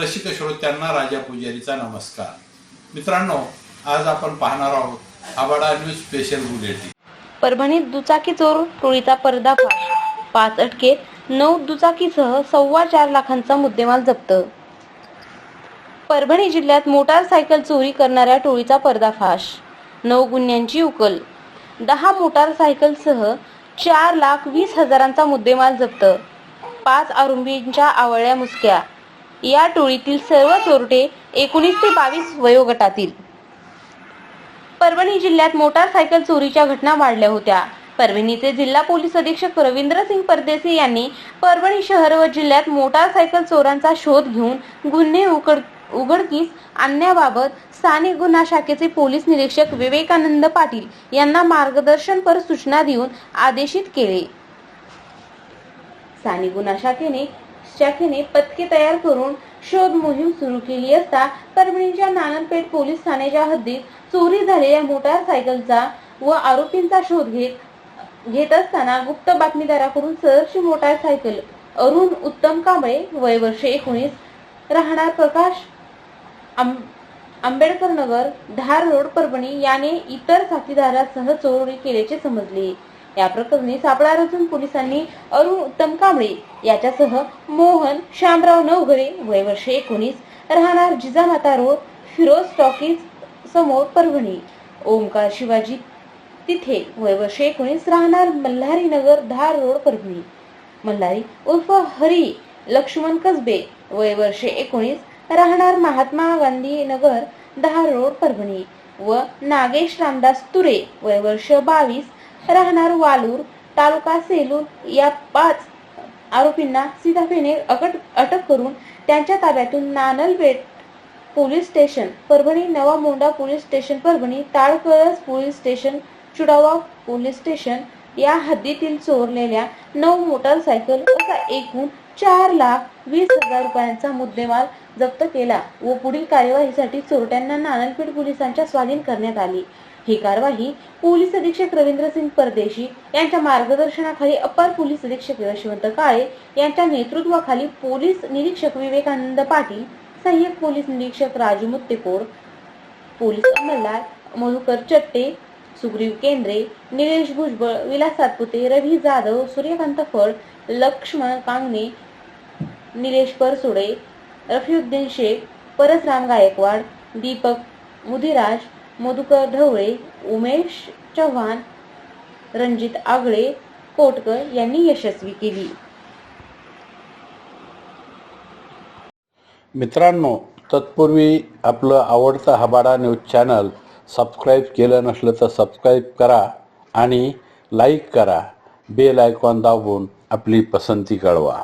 रसिक श्रोत्यांना राजा पुजारीचा नमस्कार. मित्रांनो आज आपण पाहणार आहोत आबाडा न्यूज स्पेशल बुलेटिन. परभणीत दुचाकी चोर टोळीचा पर्दाफाश. पाच अटकेत नऊ दुचाकीसह सव्वा चार लाखांचा मुद्देमाल जप्त. परभणी जिल्ह्यात मोटारसायकल चोरी करणाऱ्या टोळीचा पर्दाफाश. नऊ गुन्ह्यांची उकल. दहा मोटारसायकलसह चार लाख वीस हजारांचा मुद्देमाल जप्त. पाच आरुंबींच्या आवळ्या मुसक्या. या टोळीतील सर्व चोरटे एकोणीस ते बावीस वयोगटातील. परभणी जिल्ह्यात मोटारसायकल चोरीच्या घटना वाढल्या होत्या. परभणीचे जिल्हा पोलीस अधीक्षक रवींद्र सिंग परदेसी यांनी परभणी शहर व जिल्ह्यात मोटारसायकल चोरांचा शोध घेऊन गुन्हे उकड उघडकीस आणण्याबाबत स्थानिक गुन्हा शाखेचे पोलीस निरीक्षक विवेकानंद पाटील यांना मार्गदर्शनपर सूचना देऊन आदेशित केले. स्थानिक गुन्हा शाखेने शाखेने पथके तयार करून शोध मोहीम सुरू केली असता परभणीच्या नानलपेठ पोलीस ठाण्याच्या हद्दीत चोरी झालेल्या मोटारसायकलचा व आरोपींचा शोध घेत घेत असताना गुप्त बातमीदाराकडून सरची मोटारसायकल अरुण उत्तम कांबळे वय वर्ष एकोणीस राहणार प्रकाश आं- आंबेडकर नगर धार रोड परभणी याने इतर साथीदारासह चोरी केल्याचे समजले. या प्रकरणी सापळा रचून पोलिसांनी अरुण उत्तम कांबळे याच्यासह मोहन श्यामराव नवघरे वय वर्ष एकोणीस राहणार जिजामाता रोड फिरोज टॉकीज समोर परभणी. ओमकार शिवाजी तिथे वय वर्ष एकोणीस राहणार मल्हारी नगर धार रोड परभणी. मल्हारी उर्फ हरी लक्ष्मण कसबे वय वर्ष एकोणीस राहणार महात्मा गांधी नगर धार रोड परभणी. व नागेश रामदास तुरे वय वर्ष बावीस राहणार वालूर तालुका सेलूर या पाच आरोपींना सीताफेने अकट अटक करून त्यांच्या ताब्यातून Nanalpet police station Parbhani Nava Monda police station Parbhani Talkalas police station Chudawa police station या हद्दीतील चोरलेल्या नऊ मोटारसायकल असा एकूण चार लाख वीस हजार रुपयांचा मुद्देमाल जप्त केला व पुढील कार्यवाहीसाठी चोरट्यांना नानलपेठ पोलिसांच्या स्वाधीन करण्यात आली. ही कारवाई पोलीस अधीक्षक रवींद्र सिंग परदेशी यांच्या मार्गदर्शनाखाली अपर पोलीस अधीक्षक यशवंत काळे यांच्या नेतृत्वाखाली पोलीस निरीक्षक विवेकानंद पाटील सहाय्यक पोलीस निरीक्षक राजू मुत्तेकोड पोलीस अंमलदार मधुकर चट्टे सुग्रीव केंद्रे निलेश भुजबळ विलास सातपुते रवी जाधव सूर्यकांत फळ लक्ष्मण कांगणे निलेश परसोडे रफिउद्दीन शेख परसराम गायकवाड दीपक मुदिराज मधुकर ढवळे उमेश चव्हाण रणजित आगळे कोटकर यांनी यशस्वी केली. मित्रांनो तत्पूर्वी आपलं आवडतं हबाडा न्यूज चॅनल सबस्क्राईब केलं नसलं तर सबस्क्राईब करा आणि लाईक करा. बेल आयकॉन दाबून आपली पसंती कळवा.